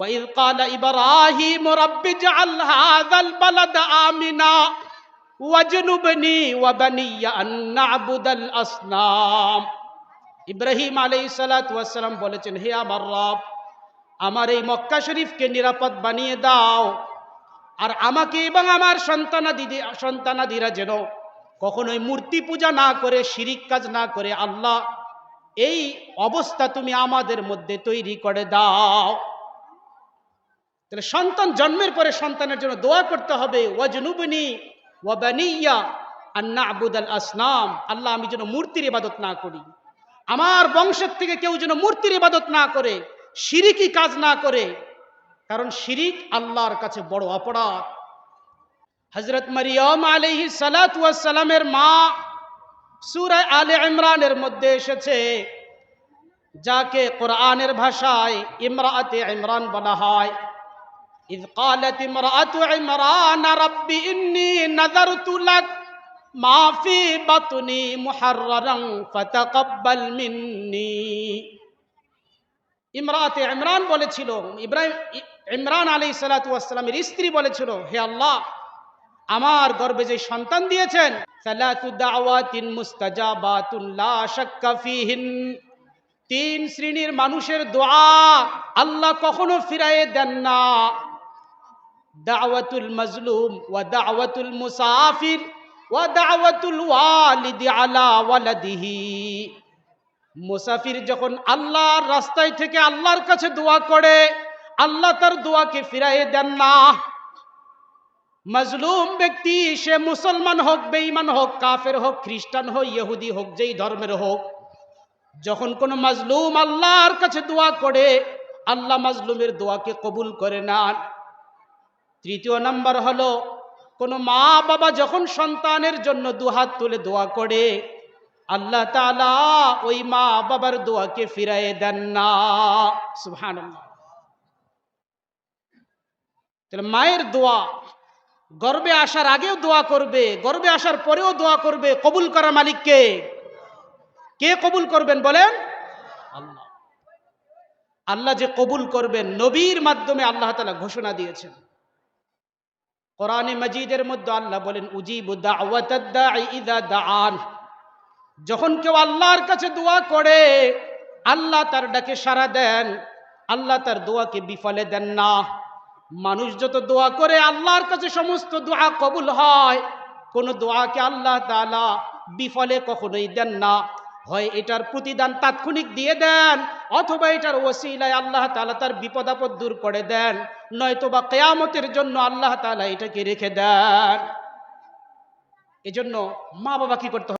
وإذ قال إبراهيم رب اجعل هذا البلد آمنا واجنبني وبني أن نعبد الأصنام ইব্রাহিম আলাইহিস সালাতু ওয়াস সালাম বলেছেন হে আমার রব আমার এই মক্কা শরীফকে নিরাপদ বানিয়ে দাও আর আমাকে এবং আমার সন্তানাদি সন্তানাদিরা যেন কখনোই মূর্তি পূজা না করে শিরিক কাজ না করে আল্লাহ এই অবস্থা তুমি আমাদের মধ্যে তৈরি করে দাও তাহলে সন্তান জন্মের পরে সন্তানের জন্য দোয়া করতে হবে। ওয়াজনুবনি ওয়াবানিয়া আন্না আবুদাল আসনাম। আল্লাহ আমি যেন মূর্তির ইবাদত না করি। আমার বংশের থেকে কেউ যেন মূর্তির ইবাদত না করে, শিরিকি কাজ না করে। কারণ শিরিক আল্লাহর কাছে বড় অপরাধ। হজরত মারিয়ম আলহি সালাতামের মা সুরায় আলে ইমরানের মধ্যে এসেছে, যাকে কোরআনের ভাষায় ইমরাতে ইমরান বলা হয়। إذ قالت امرأة عمران رب إني نذرت لك ما في بطني محررا فتقبل مني ইমরাতে ইমরান বলেছিল ইব্রাহিম ইমরান আলী সালাতামের স্ত্রী বলেছিল হে আল্লাহ আমার গর্বে যে সন্তান দিয়েছেন সালাতু দাওয়াতিন মুস্তাজাবাতুন লা শাক্কা ফিহিন তিন শ্রেণীর মানুষের দোয়া আল্লাহ কখনো ফিরায়ে দেন না দাওয়াতুল মজলুম ওয়া দাওয়াতুল মুসাফির ওয়া দাওয়াতুল ওয়ালিদি আলা ওয়ালাদিহি। মুসাফির যখন আল্লাহর রাস্তায় থেকে আল্লাহর কাছে দোয়া করে, আল্লাহ তার দোয়াকে ফিরাইয়ে দেন না। মজলুম ব্যক্তি, সে মুসলমান হোক, বেঈমান হোক, কাফের হোক, খ্রিস্টান হোক, ইহুদি হোক, যেই ধর্মের হোক, যখন কোন মজলুম আল্লাহর কাছে দোয়া করে, আল্লাহ মজলুমের দোয়াকে কবুল করে নেন। তৃতীয় নাম্বার হলো, কোন মা বাবা যখন সন্তানের জন্য দুহাত তুলে দোয়া করে, আল্লাহ তালা ওই মা বাবার দোয়াকে ফিরাই দেন না। সুহান মায়ের দোয়া গর্বে আসার আগেও দোয়া করবে, গর্বে আসার পরেও দোয়া করবে, কবুল করা মালিককে কে কবুল করবেন বলেন? আল্লাহ। আল্লাহ যে কবুল করবেন, নবীর মাধ্যমে আল্লাহ তালা ঘোষণা দিয়েছেন। কোরআনে মজিদের মধ্যে আল্লাহ বলেন, উজিবু ইদা দান যখন কেউ আল্লাহর কাছে দোয়া করে, আল্লাহ তার ডাকে সাড়া দেন, আল্লাহ তার দোয়াকে বিফলে দেন না। মানুষ যত দোয়া করে, আল্লাহর কাছে সমস্ত দোয়া কবুল হয়। কোন দোয়াকে আল্লাহ তালা বিফলে কখনোই দেন না। হয় এটার প্রতিদান তাৎক্ষণিক দিয়ে দেন, অথবা এটার ওসিলায় আল্লাহ তালা তার বিপদ আপদ দূর করে দেন, নয়তোবা কেয়ামতের জন্য আল্লাহ তালা এটাকে রেখে দেন। এজন্য মা বাবা কি করতে